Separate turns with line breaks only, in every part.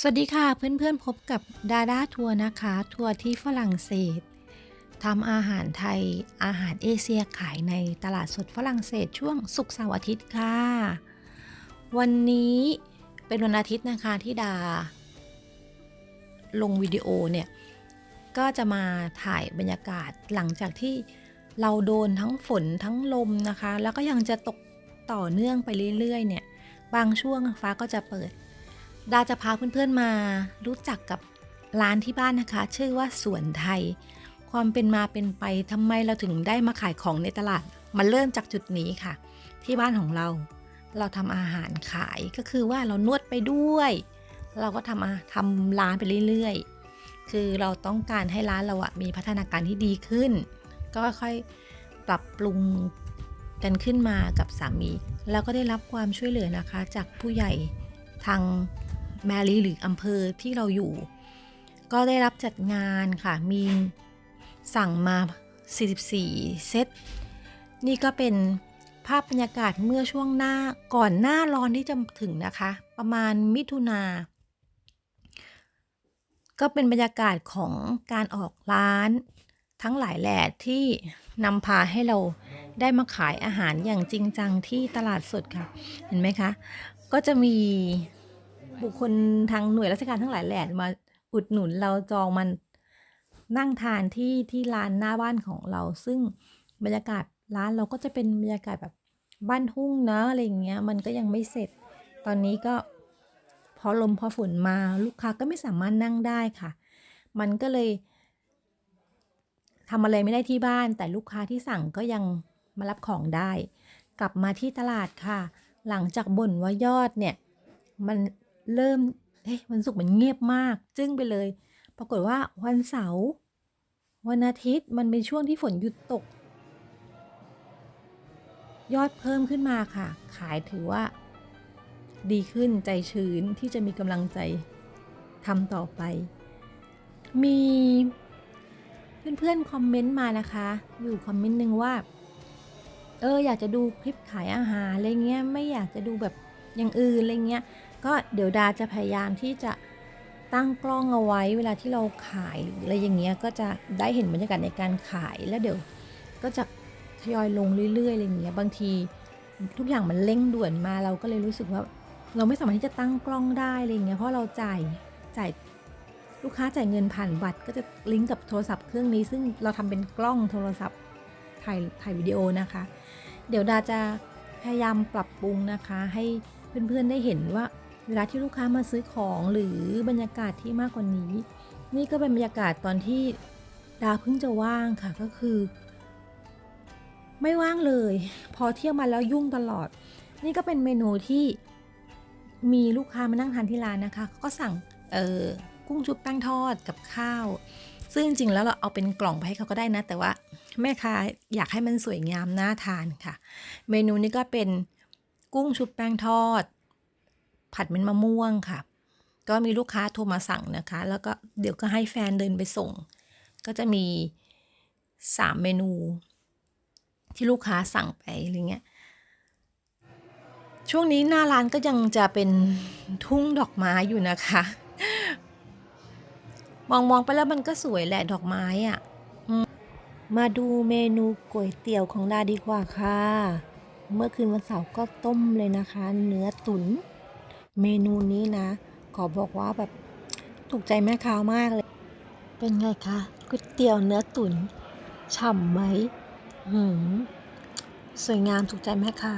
สวัสดีค่ะเพื่อนๆพบกับดาด้าทัวร์นะคะ ทัวร์ที่ฝรั่งเศสทำอาหารไทยอาหารเอเชียขายในตลาดสดฝรั่งเศสช่วงศุกร์เสาร์อาทิตย์ค่ะ วันนี้เป็นวันอาทิตย์นะคะที่ดา ลงวิดีโอเนี่ย ก็จะมาถ่ายบรรยากาศหลังจากที่เราโดนทั้งฝนทั้งลมนะคะ แล้วก็ยังจะตกต่อเนื่องไปเรื่อยๆเนี่ย บางช่วงฟ้าก็จะเปิด ดาจะพาเพื่อนๆมารู้จักกับร้านที่บ้านนะคะ ชื่อว่าสวนไทย ความเป็นมาเป็นไปทำไมเราถึงได้มาขายของในตลาด มันเริ่มจากจุดนี้ค่ะ ที่บ้านของเรา เราทำอาหารขายก็คือว่าเรานวดไปด้วย เราก็ทำาทำร้านไปเรื่อยๆ คือเราต้องการให้ร้านเราอะมีพัฒนาการที่ดีขึ้น ก็ค่อยปรับปรุงกันขึ้นมากับสามี แล้วก็ได้รับความช่วยเหลือนะคะ จากผู้ใหญ่ทาง แมรี่หรืออำเภอที่เราอยู่ ก็ได้รับจัดงานค่ะ มีสั่งมา 44 เซต นี่ก็เป็นภาพบรรยากาศเมื่อช่วงหน้าก่อนหน้าร้อนที่จะถึงนะคะ ประมาณมิถุนา ก็เป็นบรรยากาศของการออกร้านทั้งหลายแหล่ที่นำพาให้เราได้มาขายอาหารอย่างจริงจังที่ตลาดสดค่ะ เห็นไหมคะ ก็จะมี บุคคลทางหน่วยราชการทั้งหลายแหล่มาอุดหนุนเราจองมันนั่งทานที่ที่ร้านหน้าบ้านของเรา ซึ่งบรรยากาศร้านเราก็จะเป็นบรรยากาศแบบบ้านทุ่งเนอะอะไรอย่างเงี้ยมันก็ยังไม่เสร็จ ตอนนี้ก็พอลมพอฝนมาลูกค้าก็ไม่สามารถนั่งได้ค่ะ มันก็เลยทำอะไรไม่ได้ที่บ้าน แต่ลูกค้าที่สั่งก็ยังมารับของได้ กลับมาที่ตลาดค่ะ หลังจากบ่นว่ายอดเนี่ย มัน เริ่มเอ๊ะวันศุกร์มันเงียบมาก จึ้งไปเลย ปรากฏว่าวันเสาร์วันอาทิตย์มันเป็นช่วงที่ฝนหยุดตก ยอดเพิ่มขึ้นมาค่ะ ขายถือว่า ดีขึ้นใจชื้นที่จะมีกำลังใจทำต่อไป มีเพื่อนๆคอมเมนต์มานะคะ อยู่คอมเมนต์หนึ่งว่า เอออยากจะดูคลิปขายอาหารอะไรเงี้ย ไม่อยากจะดูแบบ อย่างอื่นอะไรเงี้ยก็เดี๋ยวดาจะพยายามที่จะตั้งกล้องเอาไว้เวลาที่เราขายอะไรอย่างเงี้ยก็จะได้เห็นบรรยากาศในการขายแล้วเดี๋ยวก็จะทยอยลงเรื่อยๆอะไรเงี้ยบางทีทุกอย่างมันเร่งด่วนมาเราก็เลยรู้สึกว่า เราไม่สามารถที่จะตั้งกล้องได้อะไรเงี้ยเพราะเราจ่ายจ่ายลูกค้าจ่ายเงินผ่านบัตรก็จะลิงก์กับโทรศัพท์เครื่องนี้ ซึ่งเราทำเป็นกล้องโทรศัพท์ถ่ายถ่ายวิดีโอนะคะ เดี๋ยวดาจะพยายามปรับปรุงนะคะให้ เพื่อนๆได้เห็นว่า เวลาที่ลูกค้ามาซื้อของหรือบรรยากาศที่มากกว่านี้ นี่ก็เป็นบรรยากาศตอนที่ดาเพิ่งจะว่างค่ะก็คือ ไม่ว่างเลย พอเที่ยวมาแล้วยุ่งตลอด นี่ก็เป็นเมนูที่มีลูกค้ามานั่งทานที่ร้านนะคะเขาก็สั่งเออกุ้งชุบแป้งทอดกับข้าว ซึ่งจริงๆแล้วเราเอาเป็นกล่องไปให้เขาก็ได้นะ แต่ว่าแม่ค้าอยากให้มันสวยงามน่าทานค่ะ เมนูนี้ก็เป็น กุ้งชุบแป้งทอด ผัดเม็ดมะม่วงค่ะ ก็มีลูกค้าโทรมาสั่งนะคะ แล้วก็เดี๋ยวก็ให้แฟนเดินไปส่ง ก็จะมีสามเมนู ที่ลูกค้าสั่งไปอะไรเงี้ยช่วงนี้หน้าร้านก็ยังจะเป็นทุ่งดอกไม้อยู่นะคะ มองมองไปแล้วมันก็สวยแหละดอกไม้อะ่ะมาดูเมนูก๋วยเตี๋ยวของดาดีกว่าค่ะ เมื่อคืนวันเสาร์ก็ต้มเลยนะคะ เนื้อตุน๋นเมนูนี้นะ ขอบอกว่าแบบถูกใจแม่ค้ามากเลย เป็นไงคะก๋วยเตี๋ยวเนื้อตุน๋นฉ่ำไหมหืมสวยงามถูกใจแม่ค้า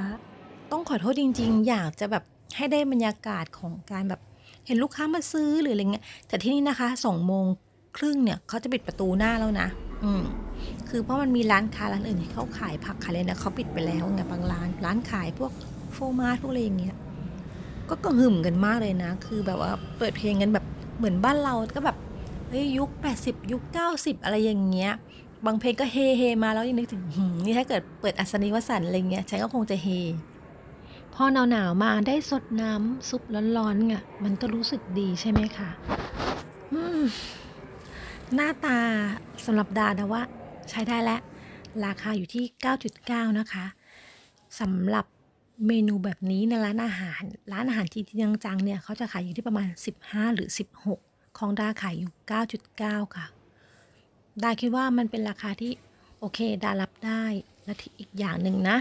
ต้องขอโทษจริง ๆ อยากจะแบบให้ได้บรรยากาศของการแบบเห็นลูกค้ามาซื้อหรืออะไรเงี้ยแต่ที่นี่นะคะสองโมงครึ่งเนี่ยเขาจะปิดประตูหน้าแล้วนะ อืมคือเพราะมันมีร้านค้าร้านอื่นที่เขาขายผักขายอะไรนะเขาปิดไปแล้วไงบางร้าน ร้านขายพวกโฟมาพวกอะไรอย่างเงี้ยก็กระหึ่มกันมากเลยนะ คือแบบว่าเปิดเพลงกันแบบเหมือนบ้านเราก็แบบเฮ้ยยุค 80 ยุค 90 อะไรอย่างเงี้ย บางเพลงก็เฮเฮมาแล้วยังนึกถึงนี่ถ้าเกิดเปิดอัศนีวสันอะไรเงี้ยฉันก็คงจะเฮพอหนาวหนาวมาได้สดน้ำซุปร้อนๆไงมันก็รู้สึกดีใช่ไหมคะอืม หน้าตาสำหรับดานะว่าใช้ได้แล้วราคาอยู่ที่ 9.9 นะคะสำหรับเมนูแบบนี้ในร้านอาหาร ร้านอาหารจีนจริงจังๆเนี่ยเขาจะขายอยู่ที่ประมาณ 15 หรือ 16 ของดาขายอยู่ 9.9 ค่ะ ดาคิดว่ามันเป็นราคาที่โอเค ดารับได้และที่อีกอย่างหนึ่งนะ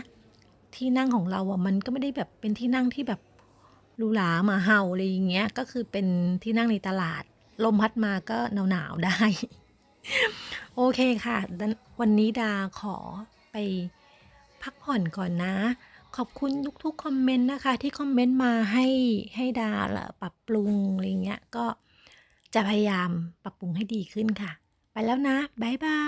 ที่นั่งของเราอะมันก็ไม่ได้แบบเป็นที่นั่งที่แบบหรูหรามาเห่าอะไรอย่างเงี้ยก็คือเป็นที่นั่งในตลาด ลมพัดมาก็หนาวๆได้ โอเคค่ะ วันนี้ดาขอไปพักผ่อนก่อนนะ ขอบคุณทุกๆคอมเมนต์นะคะ ที่คอมเมนต์มาให้ให้ดาปรับปรุงอะไรเงี้ยก็จะพยายามปรับปรุงให้ดีขึ้นค่ะ ไปแล้วนะ บ๊ายบาย